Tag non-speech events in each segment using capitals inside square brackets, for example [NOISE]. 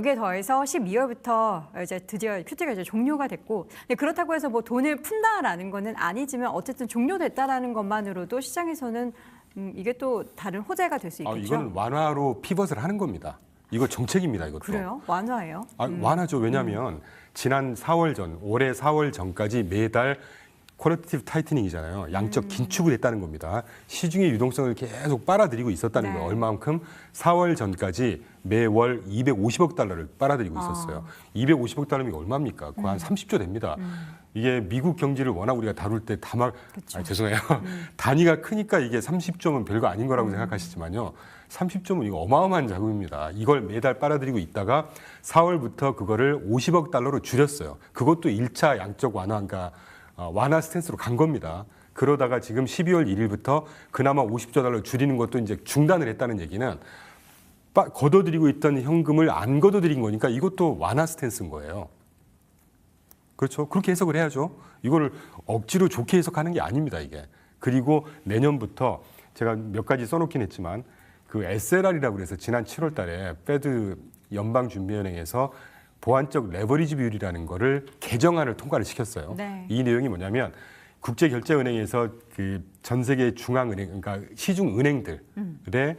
여기에 더해서 12월부터 이제 드디어 큐티가 이제 종료가 됐고 그렇다고 해서 뭐 돈을 푼다라는 거는 아니지만 어쨌든 종료됐다라는 것만으로도 시장에서는 음, 이게 또 다른 호재가 될수 아, 있겠죠. 이건 완화로 피벗을 하는 겁니다. 이거 정책입니다. 이것도. 그래요? 완화예요? 아, 완화죠. 왜냐하면 지난 4월 전, 올해 4월 전까지 매달 퀄리티브 타이트닝이잖아요. 양적 긴축을 했다는 겁니다. 시중의 유동성을 계속 빨아들이고 있었다는 네. 거예요. 얼마만큼 4월 전까지 매월 250억 달러를 빨아들이고 있었어요. 250억 달러면 얼마입니까? 그거 한 30조 됩니다. 이게 미국 경제를 워낙 우리가 다룰 때 다막 아, 죄송해요. [LAUGHS] 단위가 크니까 이게 30조면 별거 아닌 거라고 생각하시지만요. 30조면 이거 어마어마한 자금입니다. 이걸 매달 빨아들이고 있다가 4월부터 그거를 50억 달러로 줄였어요. 그것도 1차 양적 완화가 어, 완화 스탠스로 간 겁니다. 그러다가 지금 12월 1일부터 그나마 50조 달러 줄이는 것도 이제 중단을 했다는 얘기는 빠- 걷어들이고 있던 현금을 안 걷어들인 거니까 이것도 완화 스탠스인 거예요. 그렇죠. 그렇게 해석을 해야죠. 이거를 억지로 좋게 해석하는 게 아닙니다, 이게. 그리고 내년부터 제가 몇 가지 써놓긴 했지만 그 SLR이라고 그래서 지난 7월 달에 페드 연방준비은행에서 보완적 레버리지 비율이라는 거를 개정안을 통과를 시켰어요. 네. 이 내용이 뭐냐면 국제결제은행에서 그 전 세계 중앙은행, 그러니까 시중 은행들의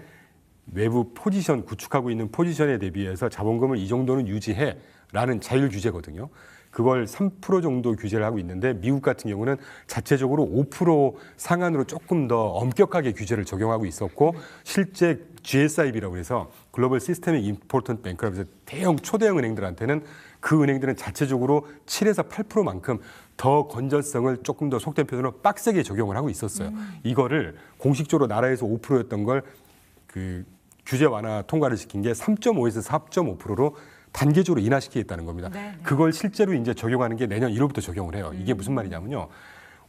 외부 포지션 구축하고 있는 포지션에 대비해서 자본금을 이 정도는 유지해라는 자율 규제거든요. 그걸 3% 정도 규제를 하고 있는데 미국 같은 경우는 자체적으로 5% 상한으로 조금 더 엄격하게 규제를 적용하고 있었고 실제 GSIB라고 해서 글로벌 시스템의 임포턴트 뱅크라고 해서 대형 초대형 은행들한테는 그 은행들은 자체적으로 7에서 8%만큼 더 건전성을 조금 더 속된 표현으로 빡세게 적용을 하고 있었어요. 이거를 공식적으로 나라에서 5%였던 걸 그 규제 완화 통과를 시킨 게 3.5에서 4.5%로 단계적으로 인하시키겠다는 겁니다. 네, 네. 그걸 실제로 이제 적용하는 게 내년 1월부터 적용을 해요. 이게 무슨 말이냐면요.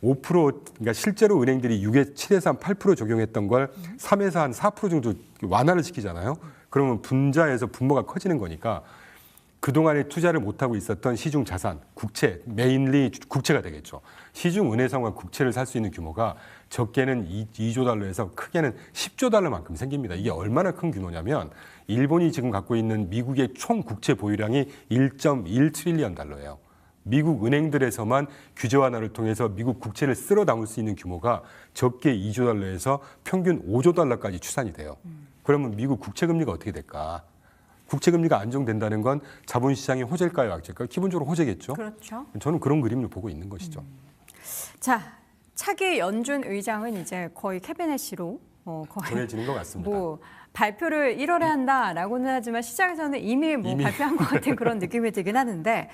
5% 그러니까 실제로 은행들이 6에 7에서 한 8% 적용했던 걸 3에서 한 4% 정도 완화를 시키잖아요. 그러면 분자에서 분모가 커지는 거니까 그동안에 투자를 못하고 있었던 시중 자산, 국채, 메인리 국채가 되겠죠. 시중 은혜상과 국채를 살 수 있는 규모가 적게는 2, 조 달러에서 크게는 10조 달러만큼 생깁니다. 이게 얼마나 큰 규모냐면 일본이 지금 갖고 있는 미국의 총 국채 보유량이 1.1 트릴리언 달러예요. 미국 은행들에서만 규제 완화를 통해서 미국 국채를 쓸어 담을 수 있는 규모가 적게 2조 달러에서 평균 5조 달러까지 추산이 돼요. 그러면 미국 국채 금리가 어떻게 될까? 국채 금리가 안정된다는 건 자본 시장이 호재일까요, 악재일까요? 기본적으로 호재겠죠. 그렇죠. 저는 그런 그림을 보고 있는 것이죠. 자, 차기 연준 의장은 이제 거의 캐비넷시로 어, 거의 정해지는 것 같습니다. 뭐 발표를 1월에 한다라고는 하지만 시장에서는 이미 뭐 이미. 발표한 것 같은 그런 느낌이 들긴 하는데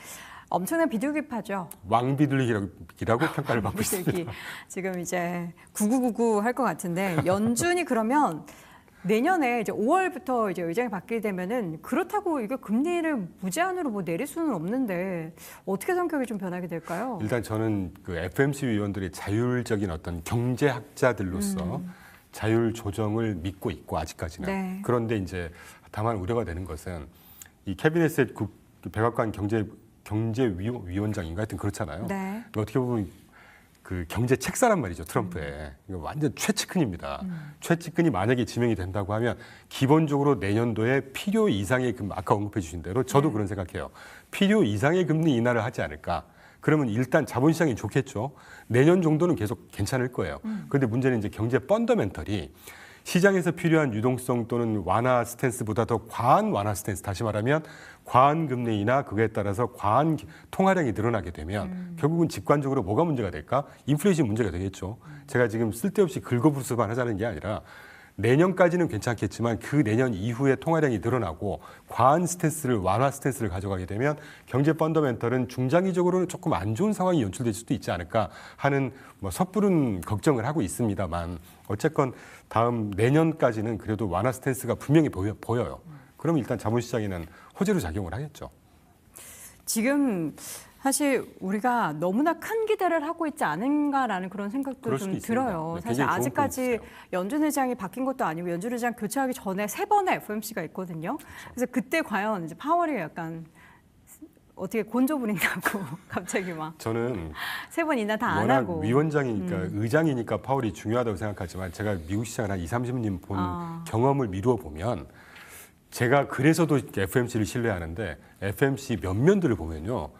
엄청난 비둘기파죠. 왕비둘기라고 [LAUGHS] 평가를 받고 있습니다. 비둘기. 지금 이제 9999 할 것 같은데 연준이 그러면 내년에 이제 5월부터 이제 의장이 바뀌게 되면은 그렇다고 이게 금리를 무제한으로 뭐 내릴 수는 없는데 어떻게 성격이 좀 변하게 될까요? 일단 저는 그 FMC 위원들의 자율적인 어떤 경제학자들로서 자율 조정을 믿고 있고 아직까지는 네. 그런데 이제 다만 우려가 되는 것은 이 캐비넷의 국 백악관 경제 경제위원장인가 하여튼 그렇잖아요. 네. 어떻게 보면 그 경제 책사란 말이죠 트럼프의 이거 완전 최측근입니다. 최측근이 만약에 지명이 된다고 하면 기본적으로 내년도에 필요 이상의 금 아까 언급해 주신 대로 저도 그런 생각해요. 필요 이상의 금리 인하를 하지 않을까. 그러면 일단 자본시장이 좋겠죠. 내년 정도는 계속 괜찮을 거예요. 그런데 문제는 이제 경제 펀더멘털이 시장에서 필요한 유동성 또는 완화 스탠스보다 더 과한 완화 스탠스 다시 말하면 과한 금리 인하 그거에 따라서 과한 기- 통화량이 늘어나게 되면 결국은 직관적으로 뭐가 문제가 될까? 인플레이션 문제가 되겠죠. 제가 지금 쓸데없이 긁어부스만 하자는 게 아니라 내년까지는 괜찮겠지만 그 내년 이후에 통화량이 늘어나고 과한 스탠스를 완화 스탠스를 가져가게 되면 경제 펀더멘털은 중장기적으로는 조금 안 좋은 상황이 연출될 수도 있지 않을까 하는 뭐 섣부른 걱정을 하고 있습니다만 어쨌건 다음 내년까지는 그래도 완화 스탠스가 분명히 보여, 보여요. 그럼 일단 자본시장에는 호재로 작용을 하겠죠. 지금 사실 우리가 너무나 큰 기대를 하고 있지 않은가라는 그런 생각도 좀 있습니다. 들어요. 네, 사실 아직까지. 연준 의장이 바뀐 것도 아니고 연준 의장 교체하기 전에 세 번의 FOMC가 있거든요. 그렇죠. 그래서 그때 과연 이제 파월이 약간 어떻게 곤조 부린다고 [LAUGHS] 갑자기 막세 저는 번 이나 다 안 하고 음. 위원장이니까 의장이니까 파월이 중요하다고 생각하지만 제가 미국 시장을 한 2, 30년 본 아. 경험을 미루어 보면 제가 그래서도 FMC를 신뢰하는데 FMC 면면들을 보면요.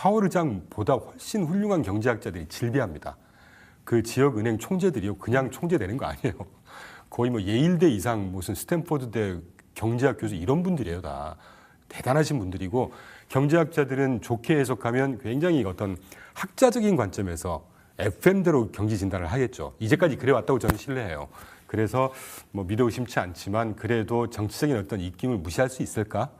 파월 의장보다 훨씬 훌륭한 경제학자들이 질비합니다. 그 지역 은행 총재들이요. 그냥 총재 되는 거 아니에요. [LAUGHS] 거의 뭐 예일대 이상 무슨 스탠포드대 경제학 교수 이런 분들이에요, 다. 대단하신 분들이고 경제학자들은 좋게 해석하면 굉장히 어떤 학자적인 관점에서 FM대로 경제 진단을 하겠죠. 이제까지 그래 왔다고 저는 신뢰해요. 그래서 뭐 믿어 의심치 않지만 그래도 정치적인 어떤 입김을 무시할 수 있을까?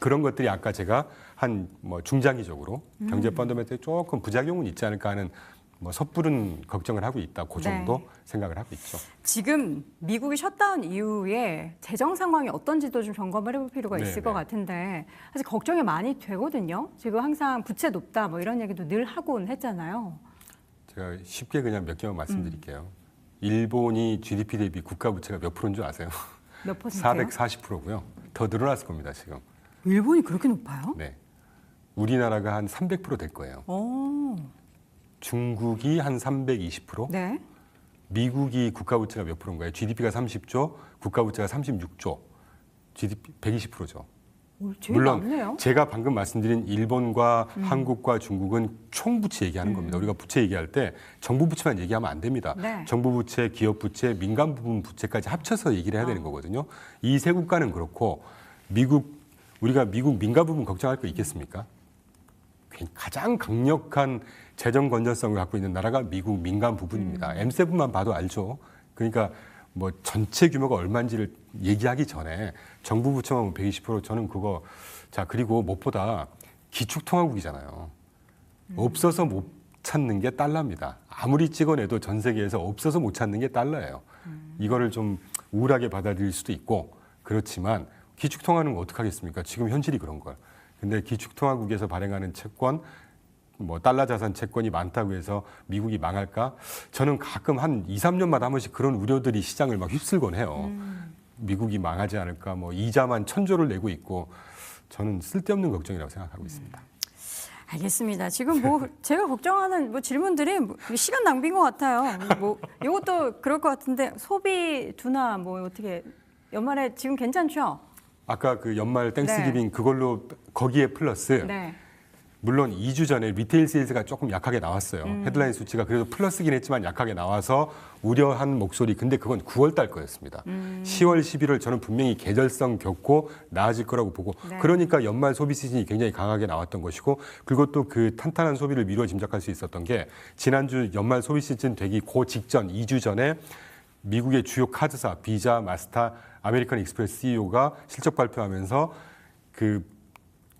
그런 것들이 아까 제가 한 뭐 중장기적으로 경제 펀더멘트에 조금 부작용은 있지 않을까 하는 뭐 섣부른 걱정을 하고 있다. 그 정도 네. 생각을 하고 있죠. 지금 미국이 셧다운 이후에 재정 상황이 어떤지도 좀 점검을 해볼 필요가 네, 있을 네. 것 같은데 사실 걱정이 많이 되거든요. 지금 항상 부채 높다 뭐 이런 얘기도 늘 하곤 했잖아요. 제가 쉽게 그냥 몇 개만 말씀드릴게요. 일본이 GDP 대비 국가 부채가 몇 프로인 줄 아세요? 몇 퍼센트요? 440%고요. 더 늘어났을 겁니다, 지금. 일본이 그렇게 높아요? 네. 우리나라가 한 300%될 거예요. 오, 중국이 한 320%, 네. 미국이 국가 부채가 몇 프로인가요? GDP가 30조, 국가 부채가 36조. GDP 120%죠. 오, 물론 많네요. 제가 방금 말씀드린 일본과 한국과 중국은 총 부채 얘기하는 겁니다. 우리가 부채 얘기할 때 정부 부채만 얘기하면 안 됩니다. 네. 정부 부채, 기업 부채, 민간 부분 부채까지 합쳐서 얘기를 해야 되는 거거든요. 이 세 국가는 그렇고 미국 우리가 미국 민간 부분 걱정할 거 있겠습니까? 가장 강력한 재정 건전성을 갖고 있는 나라가 미국 민간 부분입니다. M7만 봐도 알죠. 그러니까 뭐 전체 규모가 얼마인지를 얘기하기 전에 정부 부채만 120% 저는 그거 자 그리고 무엇보다 기축통화국이잖아요. 없어서 못 찾는 게 달러입니다. 아무리 찍어내도 전 세계에서 없어서 못 찾는 게 달러예요. 이거를 좀 우울하게 받아들일 수도 있고 그렇지만 기축통화는 어떻게 하겠습니까? 지금 현실이 그런 걸. 근데 기축통화국에서 발행하는 채권 뭐 달러 자산 채권이 많다고 해서 미국이 망할까? 저는 가끔 한 2, 3년마다 한 번씩 그런 우려들이 시장을 막 휩쓸곤 해요. 미국이 망하지 않을까? 뭐 이자만 천조를 내고 있고 저는 쓸데없는 걱정이라고 생각하고 있습니다. 알겠습니다. 지금 뭐 [LAUGHS] 제가 걱정하는 뭐 질문들이 뭐 시간 낭비인 것 같아요. 뭐 이것도 그럴 것 같은데 소비 둔화 뭐 어떻게 연말에 지금 괜찮죠? 아까 그 연말 땡스기빙 그걸로 거기에 플러스 네. 물론 2주 전에 리테일 세일즈가 조금 약하게 나왔어요. 음. 헤드라인 수치가 그래도 플러스긴 했지만 약하게 나와서 우려한 목소리. 근데 그건 9월 달 거였습니다. 음. 10월, 11월 저는 분명히 계절성 겪고 나아질 거라고 보고 네. 그러니까 연말 소비 시즌이 굉장히 강하게 나왔던 것이고 그리고 또 그 탄탄한 소비를 미루어 짐작할 수 있었던 게 지난주 연말 소비 시즌 되기 그 직전 2주 전에 미국의 주요 카드사 비자, 마스터, 아메리칸 익스프레스 CEO가 실적 발표하면서 그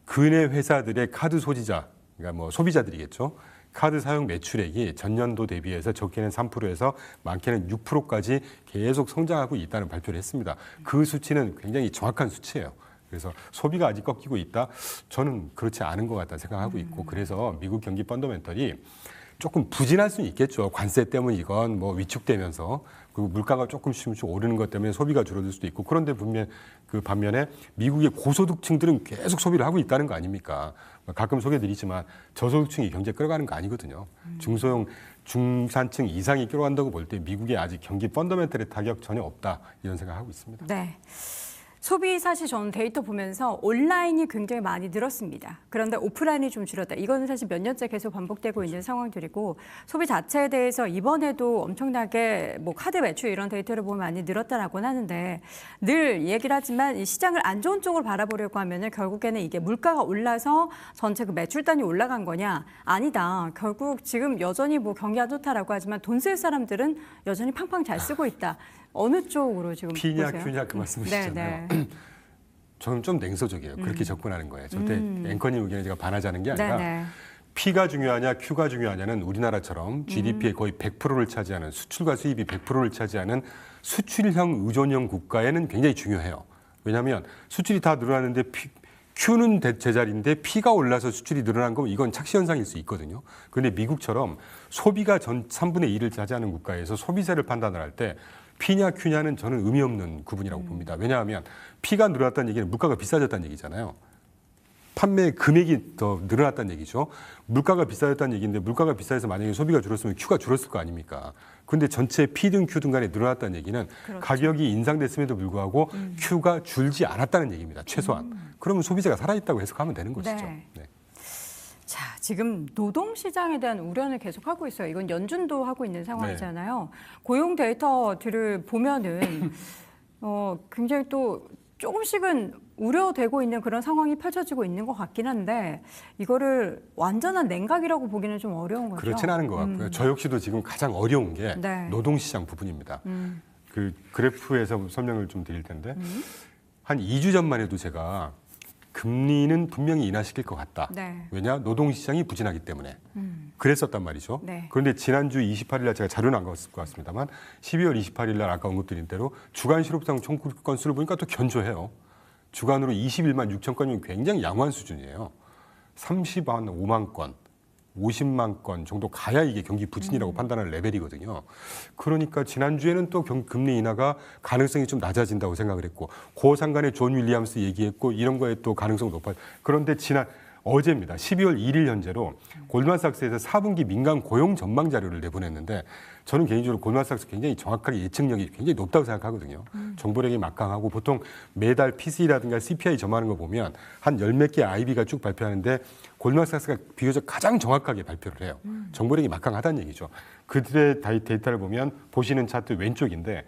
근해 회사들의 카드 소지자, 그러니까 뭐 소비자들이겠죠. 카드 사용 매출액이 전년도 대비해서 적게는 3%에서 많게는 6%까지 계속 성장하고 있다는 발표를 했습니다. 그 수치는 굉장히 정확한 수치예요. 그래서 소비가 아직 꺾이고 있다. 저는 그렇지 않은 것 같다 생각하고 있고 그래서 미국 경기 펀더멘털이 조금 부진할 수는 있겠죠. 관세 때문이건 뭐 위축되면서 그리고 물가가 조금씩 조금씩 오르는 것 때문에 소비가 줄어들 수도 있고 그런데 분명 그 반면에 미국의 고소득층들은 계속 소비를 하고 있다는 거 아닙니까? 가끔 소개드리지만 저소득층이 경제 끌어가는 거 아니거든요. 중소형 중산층 이상이 끌어간다고 볼 때 미국의 아직 경기 펀더멘털의 타격 전혀 없다 이런 생각하고 있습니다. 네. 소비 사실 저는 데이터 보면서 온라인이 굉장히 많이 늘었습니다. 그런데 오프라인이 좀 줄었다. 이거는 사실 몇 년째 계속 반복되고 있는 상황들이고 소비 자체에 대해서 이번에도 엄청나게 뭐 카드 매출 이런 데이터를 보면 많이 늘었다라고는 하는데 늘 얘기를 하지만 이 시장을 안 좋은 쪽으로 바라보려고 하면은 결국에는 이게 물가가 올라서 전체 그 매출단이 올라간 거냐? 아니다. 결국 지금 여전히 뭐 경기가 좋다라고 하지만 돈 쓸 사람들은 여전히 팡팡 잘 쓰고 있다. 어느 쪽으로 지금 피냐 보세요? 큐냐 그 말씀이시잖아요. 네, 네. [CLEARS THROAT] 저는 좀 냉소적이에요. 그렇게 접근하는 거예요. 절대 앵커님 의견에 제가 반하자는 게 아니라 음. 네, 네. P가 중요하냐, Q가 중요하냐는 우리나라처럼 GDP의 거의 100%를 차지하는 수출과 수입이 100%를 차지하는 수출형 의존형 국가에는 굉장히 중요해요. 왜냐하면 수출이 다 늘어나는데 P, Q는 대- 제자리인데 P가 올라서 수출이 늘어난 거면 이건 착시 현상일 수 있거든요. 그런데 미국처럼 소비가 전 3분의 1을 차지하는 국가에서 소비세를 판단을 할 때 P냐 Q냐는 저는 의미 없는 구분이라고 봅니다. 왜냐하면 P가 늘어났다는 얘기는 물가가 비싸졌다는 얘기잖아요. 판매 금액이 더 늘어났다는 얘기죠. 물가가 비싸졌다는 얘기인데 물가가 비싸서 만약에 소비가 줄었으면 Q가 줄었을 거 아닙니까? 근데 전체 P 등 Q 등 간에 늘어났다는 얘기는 그렇죠. 음. 가격이 인상됐음에도 불구하고 Q가 줄지 않았다는 얘기입니다. 최소한. 그러면 소비자가 살아있다고 해석하면 되는 것이죠. 네. 네. 자, 지금 노동 시장에 대한 우려는 계속 하고 있어요. 이건 연준도 하고 있는 상황이잖아요. 고용 데이터들을 보면은 어, 굉장히 또 조금씩은 우려되고 있는 그런 상황이 펼쳐지고 있는 것 같긴 한데 이거를 완전한 냉각이라고 보기는 좀 어려운 거죠. 그렇진 않은 것 같고요. 저 역시도 지금 가장 어려운 게 음. 네. 노동 시장 부분입니다. 음. 그 그래프에서 설명을 좀 드릴 텐데 한 2주 전만 해도 제가 금리는 분명히 인하시킬 것 같다. 네. 왜냐 노동시장이 부진하기 때문에 음. 그랬었단 말이죠. 네. 그런데 지난주 28일 날 제가 자료는 안 갔을 것 같습니다만 12월 28일 날 아까 언급드린 대로 주간 실업상 총구 건수를 보니까 또 견조해요. 주간으로 21만 6천 건이면 굉장히 양호한 수준이에요. 30만 5만 건, 50만 건 정도 가야 이게 경기 부진이라고 판단할 레벨이거든요. 그러니까 지난주에는 또 경- 금리 인하가 가능성이 좀 낮아진다고 생각을 했고 고상간에 존 윌리엄스 얘기했고 이런 거에 또 가능성 높아. 그런데 지난 어제입니다. 12월 1일 현재로 골드만삭스에서 4분기 민간 고용 전망 자료를 내보냈는데 저는 개인적으로 골드만삭스 굉장히 정확하게 예측력이 굉장히 높다고 생각하거든요. 정보력이 막강하고 보통 매달 PC라든가 CPI 점하는 거 보면 한 열 몇 개 IB가 쭉 발표하는데 골드만삭스가 비교적 가장 정확하게 발표를 해요. 정보력이 막강하다는 얘기죠. 그들의 데이터를 보면 보시는 차트 왼쪽인데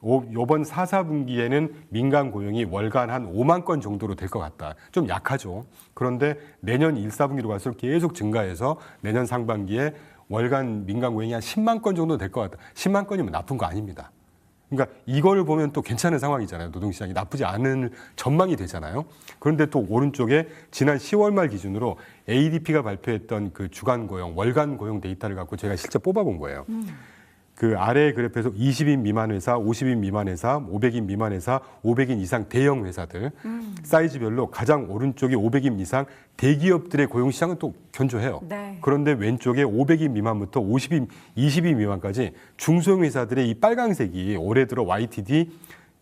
오, 이번 4, 4분기에는 민간 고용이 월간 한 5만 건 정도로 될 것 같다. 좀 약하죠. 그런데 내년 1, 4분기로 갈수록 계속 증가해서 내년 상반기에 월간 민간 고용이 한 10만 건 정도 될 것 같다. 10만 건이면 나쁜 거 아닙니다. 그러니까 이거를 보면 또 괜찮은 상황이잖아요. 노동시장이 나쁘지 않은 전망이 되잖아요. 그런데 또 오른쪽에 지난 10월 말 기준으로 ADP가 발표했던 그 주간 고용, 월간 고용 데이터를 갖고 제가 실제 뽑아본 거예요. 그 아래 그래프에서 20인 미만 회사, 50인 미만 회사, 500인 미만 회사, 500인 이상 대형 회사들 사이즈별로 가장 오른쪽이 500인 이상 대기업들의 고용 시장은 또 견조해요. 네. 그런데 왼쪽에 500인 미만부터 50인, 20인 미만까지 중소형 회사들의 이 빨강색이 올해 들어 YTD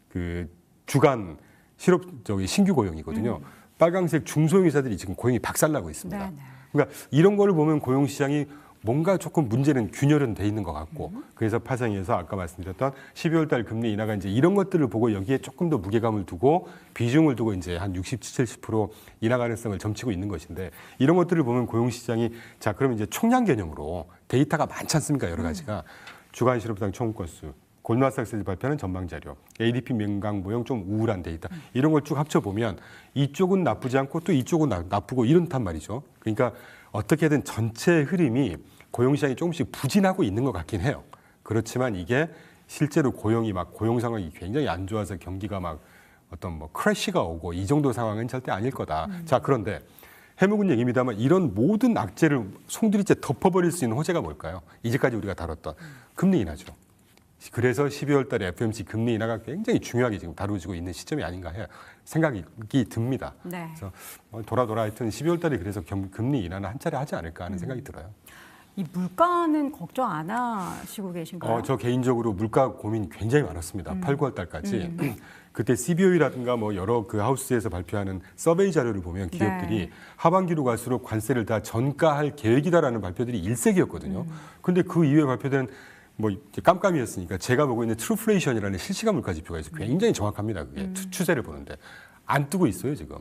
그 주간 실업 저기 신규 고용이거든요. 빨강색 중소형 회사들이 지금 고용이 박살나고 있습니다. 네, 네. 그러니까 이런 거를 보면 고용 시장이 뭔가 조금 문제는 균열은 돼 있는 것 같고 그래서 파생해서 아까 말씀드렸던 12월 달 금리 인하가 이제 이런 것들을 보고 여기에 조금 더 무게감을 두고 비중을 두고 이제 한 60, 70% 인하 가능성을 점치고 있는 것인데 이런 것들을 보면 고용 시장이 자 그러면 이제 총량 개념으로 데이터가 많지 않습니까 여러 가지가? 주간 실업당 총 건수 골드만삭스에서 발표하는 전망 자료, ADP 민간 고용 좀 우울한 데이터 이런 걸 쭉 합쳐 보면 이쪽은 나쁘지 않고 또 이쪽은 나, 나쁘고 이렇단 말이죠. 그러니까 어떻게든 전체 흐름이 고용 시장이 조금씩 부진하고 있는 것 같긴 해요. 그렇지만 이게 실제로 고용이 막 고용 상황이 굉장히 안 좋아서 경기가 막 어떤 뭐 크래시가 오고 이 정도 상황은 절대 아닐 거다. 자 그런데 해묵은 얘기입니다만 이런 모든 악재를 송두리째 덮어버릴 수 있는 호재가 뭘까요? 이제까지 우리가 다뤘던 금리 인하죠. 그래서 12월 달에 FOMC 금리 인하가 굉장히 중요하게 지금 다루어지고 있는 시점이 아닌가 해요. 생각이 듭니다. 네. 그래서 어, 돌아 돌아 하여튼 12월 달에 그래서 겸- 금리 인하는 한 차례 하지 않을까 하는 생각이 들어요. 이 물가는 걱정 안 하시고 계신가요? 어, 저 개인적으로 물가 고민 굉장히 많았습니다. 8, 9월 달까지. [CLEARS THROAT] 그때 CBO라든가 뭐 여러 그 하우스에서 발표하는 서베이 자료를 보면 기업들이 네. 하반기로 갈수록 관세를 다 전가할 계획이다라는 발표들이 일색이었거든요. 근데 그 이후에 발표된 뭐 이제 깜깜이었으니까 제가 보고 있는 트루플레이션이라는 실시간 물가 지표가 있어요. 굉장히 정확합니다. 그게 추- 추세를 보는데 안 뜨고 있어요 지금.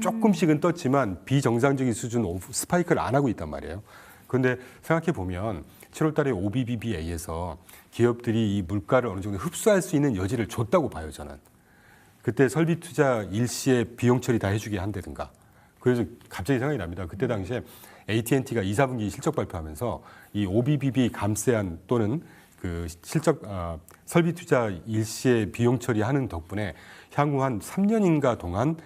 조금씩은 떴지만 비정상적인 수준 오프- 스파이크를 안 하고 있단 말이에요. 그런데 생각해 보면 7월달에 OBBBA에서 기업들이 이 물가를 어느 정도 흡수할 수 있는 여지를 줬다고 봐요 저는. 그때 설비 투자 일시에 비용 처리 다 해주게 한다든가. 그래서 갑자기 생각이 납니다. 그때 당시에 AT&T가 2, 4분기 실적 발표하면서 이 OBBB 감세안 또는 그 실적 아, 설비 투자 일시에 비용 처리하는 덕분에 향후 한 3년인가 동안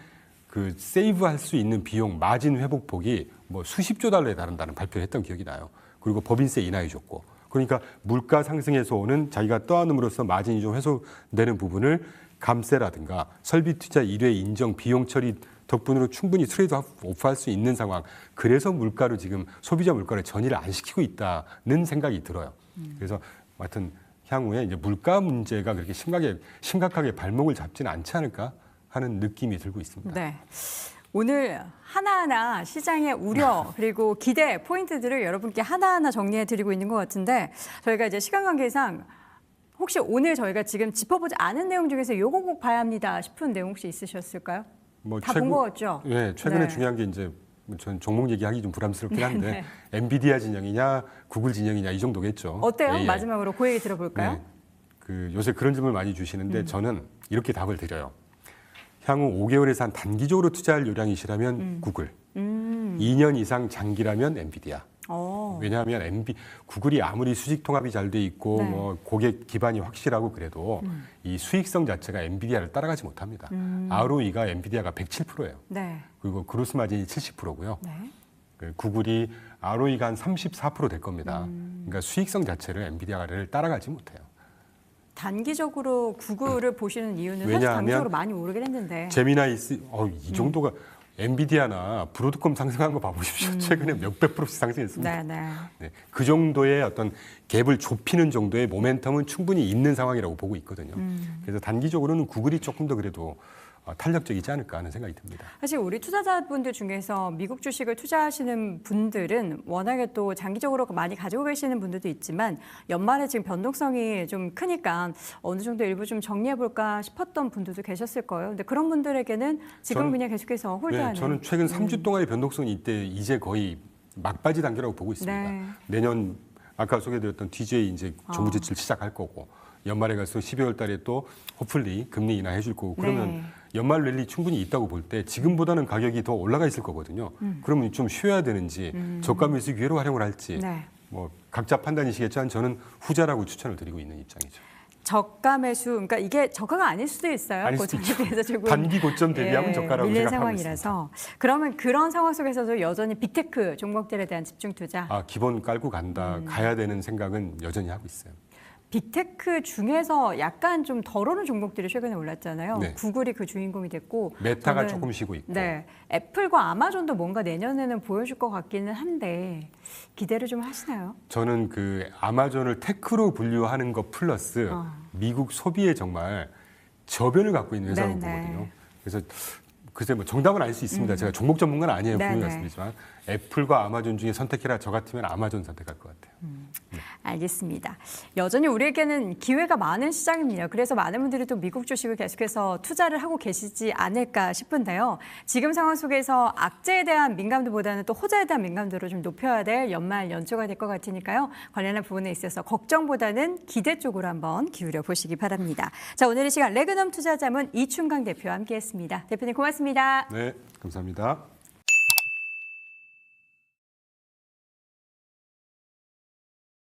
그 세이브할 수 있는 비용 마진 회복폭이 뭐 수십조 달러에 달한다는 발표를 했던 기억이 나요. 그리고 법인세 인하해 줬고. 그러니까 물가 상승에서 오는 자기가 떠안음으로써 마진이 좀 해소되는 부분을 감세라든가 설비 투자 일회 인정 비용 처리 덕분으로 충분히 트레이드 오프할 수 있는 상황. 그래서 물가로 지금 소비자 물가를 전이를 안 시키고 있다는 생각이 들어요. 그래서 하여튼 향후에 이제 물가 문제가 그렇게 심각하게 심각하게 발목을 잡지는 않지 않을까 하는 느낌이 들고 있습니다. 네. 오늘 하나하나 시장의 우려 [LAUGHS] 그리고 기대 포인트들을 여러분께 하나하나 정리해 드리고 있는 것 같은데 저희가 이제 시간 관계상 혹시 오늘 저희가 지금 짚어보지 않은 내용 중에서 요거 꼭 봐야 합니다 싶은 내용 혹시 있으셨을까요? 뭐다본것 같죠? 예, 최근에 네. 중요한 게 이제 뭐전 종목 얘기하기 좀 부담스럽긴 한데 네, 엔비디아 진영이냐 구글 진영이냐 이 정도겠죠. 어때요? AI. 마지막으로 그 얘기 들어볼까요? 네. 그 요새 그런 질문 많이 주시는데 저는 이렇게 답을 드려요. 향후 5개월에서 한 단기적으로 투자할 요량이시라면 구글, 음. 2년 이상 장기라면 엔비디아. 어. 왜냐하면 엔비 구글이 아무리 수직 통합이 잘 돼 있고 네. 음. 뭐 고객 기반이 확실하고 그래도 이 수익성 자체가 엔비디아를 따라가지 못합니다. ROE가 엔비디아가 107%예요. 네. 그리고 그로스 마진이 70%고요. 네. 그 구글이 ROE가 한 34%될 겁니다. 음. 그러니까 수익성 자체를 엔비디아를 따라가지 못해요. 단기적으로 구글을 보시는 이유는 사실 왜냐하면 단기적으로 많이 오르긴 했는데 제미나이 스- 어, 음. 이 정도가 엔비디아나 브로드컴 상승한 거 봐보십시오. 최근에 몇백 프로씩 상승했습니다. 음. 네, 네. 네, 그 정도의 어떤 갭을 좁히는 정도의 모멘텀은 충분히 있는 상황이라고 보고 있거든요. 음. 그래서 단기적으로는 구글이 조금 더 그래도 어, 탄력적이지 않을까 하는 생각이 듭니다. 사실 우리 투자자분들 중에서 미국 주식을 투자하시는 분들은 워낙에 또 장기적으로 많이 가지고 계시는 분들도 있지만 연말에 지금 변동성이 좀 크니까 어느 정도 일부 좀 정리해 볼까 싶었던 분들도 계셨을 거예요. 근데 그런 분들에게는 지금 저는- 그냥 계속해서 홀드하는. 음. 네, 저는 최근 3주 동안의 변동성이 이때 이제 거의 막바지 단계라고 보고 있습니다. 네. 내년 아까 소개드렸던 DJ 이제 어. 정부 제출 시작할 거고 연말에 가서 12월 달에 또 호플리 금리 인하 해 줄 거고 그러면 네. 연말 랠리 충분히 있다고 볼 때 지금보다는 가격이 더 올라가 있을 거거든요. 그러면 좀 쉬어야 되는지 저가 매수 기회로 활용을 할지 음. 네. 뭐 각자 판단이시겠지만 저는 후자라고 추천을 드리고 있는 입장이죠. 저가 매수, 그러니까 이게 저가가 아닐 수도 있어요. 아닐 수도 고점에 조금 단기 고점 대비하면 예, 저가라고 밀린 생각하고 상황이라서 그러면 그런 상황 속에서도 여전히 빅테크 종목들에 대한 집중 투자. 아 기본 깔고 간다 음. 가야 되는 생각은 여전히 하고 있어요. 빅테크 중에서 약간 좀덜 오른 종목들이 최근에 올랐잖아요. 네. 구글이 그 주인공이 됐고 메타가 저는, 조금 쉬고 있고 네, 애플과 아마존도 뭔가 내년에는 보여줄 것 같기는 한데 기대를 좀 하시나요? 저는 그 아마존을 테크로 분류하는 것 플러스 어. 미국 소비에 정말 저변을 갖고 있는 회사라고 네네. 음. 보거든요. 그래서 글쎄 뭐 정답은 알수 있습니다. 제가 종목 전문가는 아니에요. 네네. 분명히 말씀드리지만 애플과 아마존 중에 선택해라 저 같으면 아마존 선택할 것 같아요. 알겠습니다. 여전히 우리에게는 기회가 많은 시장입니다. 그래서 많은 분들이 또 미국 주식을 계속해서 투자를 하고 계시지 않을까 싶은데요. 지금 상황 속에서 악재에 대한 민감도보다는 또 호재에 대한 민감도를 좀 높여야 될 연말 연초가 될 것 같으니까요. 관련한 부분에 있어서 걱정보다는 기대 쪽으로 한번 기울여 보시기 바랍니다. 자, 오늘 이 시간 레그넘 투자자문 이춘강 대표와 함께했습니다. 대표님 고맙습니다. 네, 감사합니다.